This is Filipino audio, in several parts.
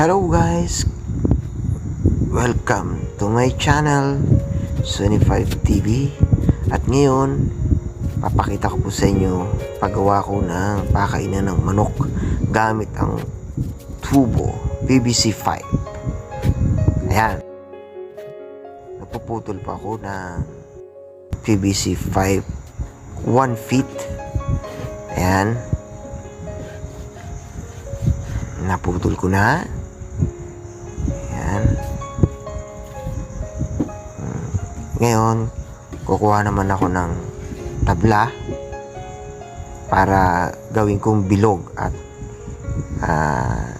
Hello guys! Welcome to my channel, Sony5 TV. At ngayon, papakita ko po sa inyo paggawa ko ng pakainan ng manok gamit ang tubo PVC 5. Ayan. Napuputol pa ako ng PVC 5 1 feet. Ayan. Naputol ko na. Ngayon, kukuha naman ako ng tabla para gawin kong bilog at ah,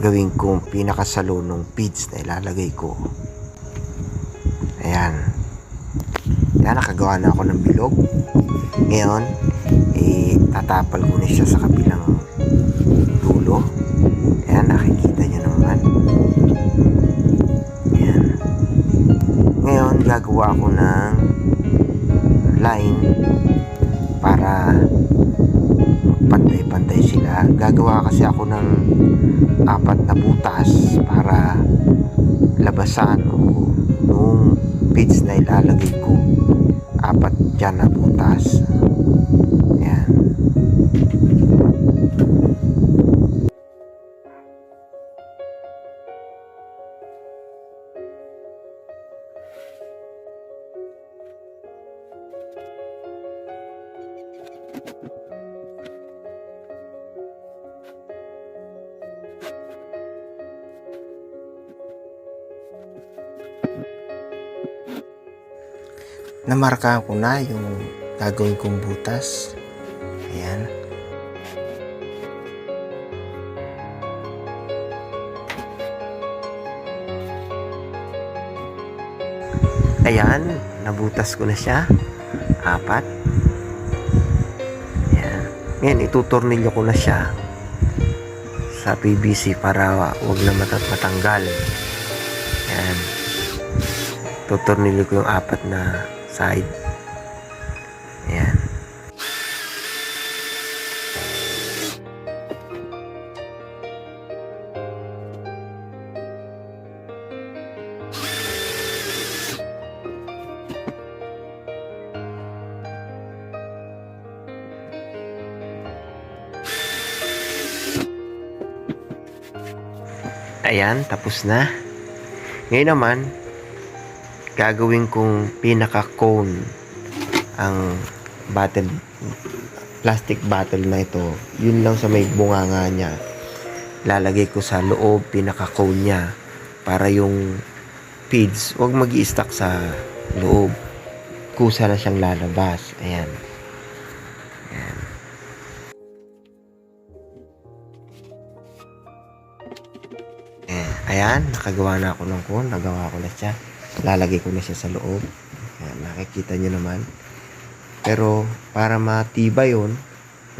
gawin kong pinakasalo ng feeds na ilalagay ko. Ayan. Ayan, nakagawa na ako ng bilog. Ngayon, eh, tatapal ko na siya sa kabilang dulo. Ayan, nakikita nyo naman. Gagawa ako ng line para pantay-pantay sila. Gagawa kasi ako ng apat na butas para labasan o nung feeds na ilalagay ko apat dyan na butas. Namarkahan ko na yung gagawin kong butas. Ayan. Ayan, nabutas ko na siya. Apat. Ayan. Ngayon, itutornilyo ko na siya sa PVC para wag na matat matanggal. Ayan tutornilyo ko yung apat na side. Ayan. Ayan, tapos na. Ngayon naman, gagawin kong pinaka cone ang bottle plastic bottle na ito. Yun lang sa may bunganga niya. Lalagay ko sa loob pinaka cone niya para yung feeds wag mag stack sa loob. Kusa na siyang lalabas. Ayan. Ayan. Ayan, nakagawa na ako ng cone. Nagawa ko na siya lalagay ko na siya sa loob. Ayan, nakikita nyo naman. Pero, para matibay yun,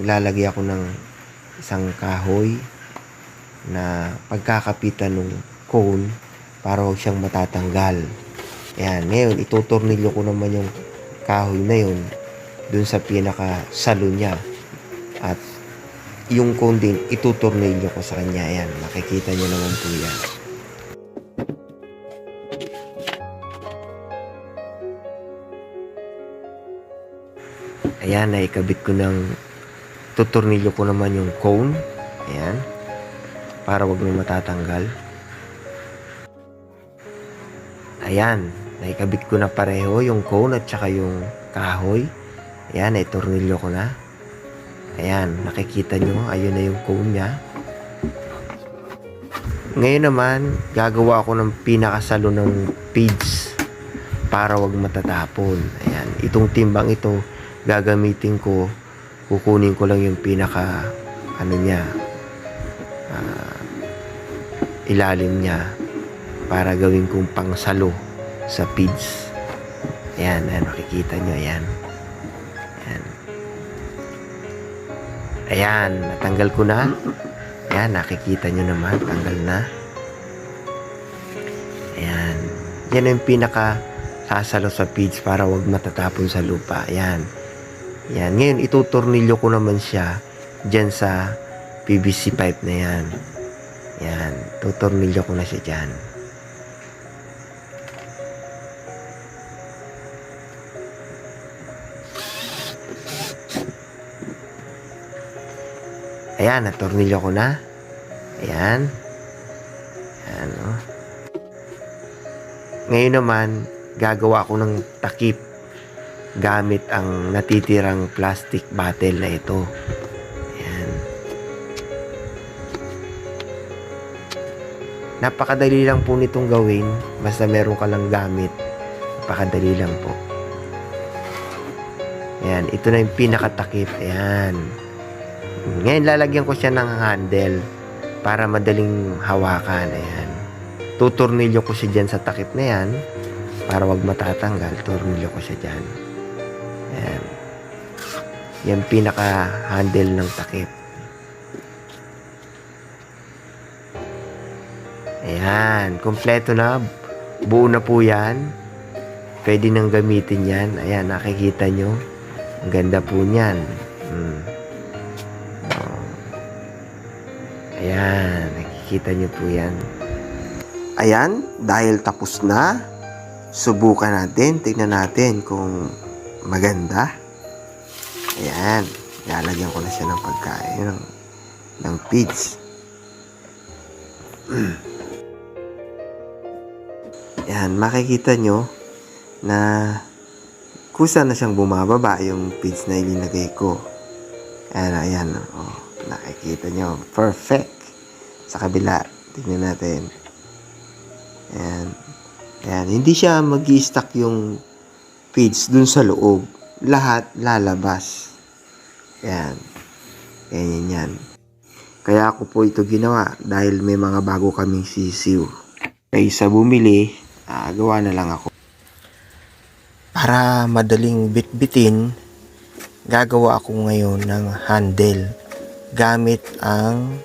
lalagay ako ng isang kahoy na pagkakapitan ng cone para huwag siyang matatanggal. Ayan, ngayon, itutornilyo ko naman yung kahoy na yun dun sa pinaka salo niya. At yung cone din, itutornilyo ko sa kanya. Ayan, makikita nyo naman po yan. Ayan, naikabit ko ng tutornilyo ko naman yung cone. Ayan. Para wag na matatanggal. Ayan, naikabit ko na pareho yung cone at saka yung kahoy. Ayan, naitornilyo ko na. Ayan, nakikita nyo, ayun na yung cone niya. Ngayon naman, gagawa ako ng pinakasalo ng feeds para wag matatapon. Ayan, itong timbang ito, gagamitin ko kukunin ko lang yung pinaka ano niya ah, ilalim niya para gawin kong pangsalo sa feeds. Ayan, ayan makikita nyo ayan. Ayan. Ayan natanggal ko na. Ayan nakikita nyo naman tanggal na. Ayan. Yan yung pinaka sasalo sa feeds para wag matatapon sa lupa. Ayan yan. Ngayon, itutornilyo ko naman siya dyan sa PVC pipe na yan. Yan, tutornilyo ko na siya dyan. Ayan, natornilyo ko na. Ayan. Ayan, oh. Ngayon naman, gagawa ko ng takip gamit ang natitirang plastic bottle na ito. Ayan. Napakadali lang po nitong gawin. Basta meron ka lang gamit. Napakadali lang po. Ayan, ito na yung pinakatakip. Ayan. Ngayon, lalagyan ko siya ng handle para madaling hawakan. Ayan. Tutornilyo ko siya dyan sa takip na yan para wag matatanggal. Tornilyo ko siya dyan. Ayan. Yan pinaka-handle ng takip. Ayan. Kompleto na. Buo na po yan. Pwede nang gamitin yan. Ayan, nakikita nyo. Ang ganda po niyan. Hmm. Ayan, nakikita nyo po yan. Ayan, dahil tapos na, subukan natin, tignan natin kung maganda. Ayan, lalagyan ko na siya ng pagkain, ng, ng feeds. Ayan, makikita nyo na kusa na siyang bumababa yung feeds na ilinagay ko. Ayan, ayan. Oh, nakikita nyo. Perfect. Sa kabila. Tingnan natin. Ayan. Ayan. Hindi siya mag stack yung feeds dun sa loob. Lahat lalabas. Ayan. Ganyan yan. Kaya ako po ito ginawa dahil may mga bago kaming sisiw. Kaysa bumili, ah, gawa na lang ako. Para madaling bitbitin, gagawa ako ngayon ng handle gamit ang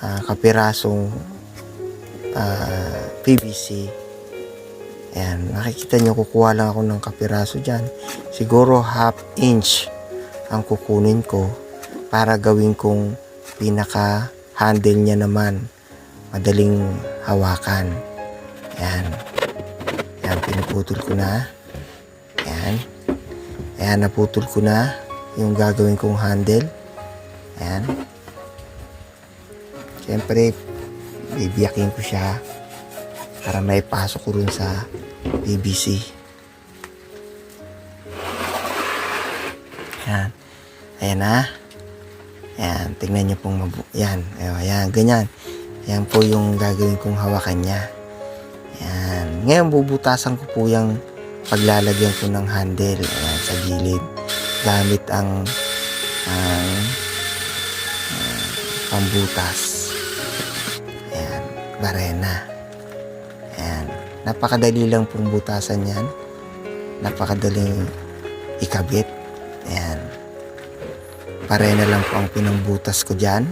ah, kapirasong ah, PVC. Ayan, nakikita nyo, kukuha lang ako ng kapiraso dyan. Siguro half inch ang kukunin ko para gawin kong pinaka handle niya naman. Madaling hawakan. Ayan. Ayan, pinuputol ko na. Ayan. Ayan, naputol ko na yung gagawin kong handle. Ayan. Siyempre, bibiyakin ko siya para may pasok ko rin sa PVC. Ayan. Ayan na. Ayan, tingnan niyo pong mabu... Ayan, ayan, ganyan. Ayan po yung gagawin kong hawakan niya. Ayan. Ngayon, bubutasan ko po yung paglalagyan ko ng handle ayan, sa gilid gamit ang ang ah, pambutas ayan, barena napakadali lang pong butasan yan. Napakadaling ikabit. Ayan. Barena lang po ang pinambutas ko dyan.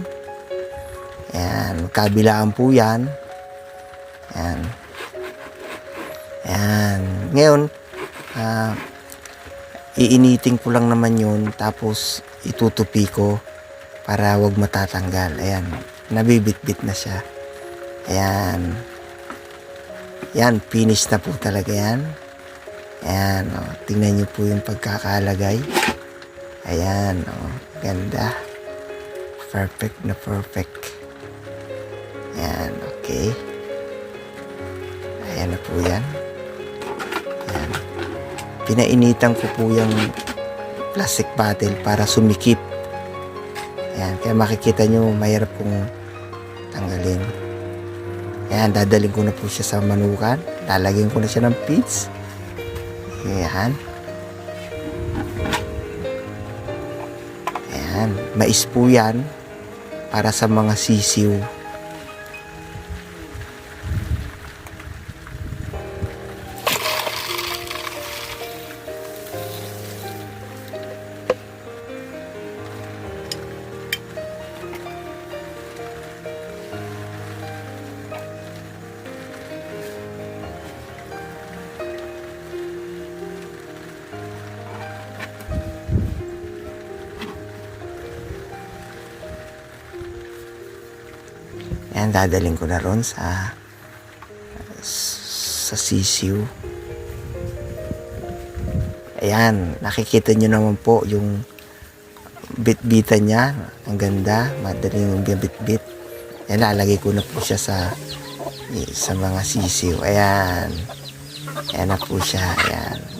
Ayan, kabilaan po yan. Ayan. Ayan, ngayon ah, iiniting ko lang naman yun tapos itutupi ko para wag matatanggal. Ayan. Nabibitbit na siya. Ayan yan finish na po talaga yan. Ayan oh, tingnan nyo po yung pagkakalagay. Ayan oh, ganda. Perfect na perfect. Ayan okay. Ayan na po yan. Ayan. Pinainitan ko po yung plastic bottle para sumikip. Ayan, kaya makikita nyo, mahirap kong tanggalin. Ayan, dadaling ko na po siya sa manukan. Lalagyan ko na siya ng pits. Ayan. Ayan, mais po yan para sa mga sisiw. Ayan, dadaling ko na ron sa sa sisiu. Ayan, nakikita nyo naman po yung bit-bitan niya. Ang ganda, madaling yung bit-bit. Ayan, lalagay ko na po siya sa sa mga sisiw. Ayan. Ayan na po siya. Ayan.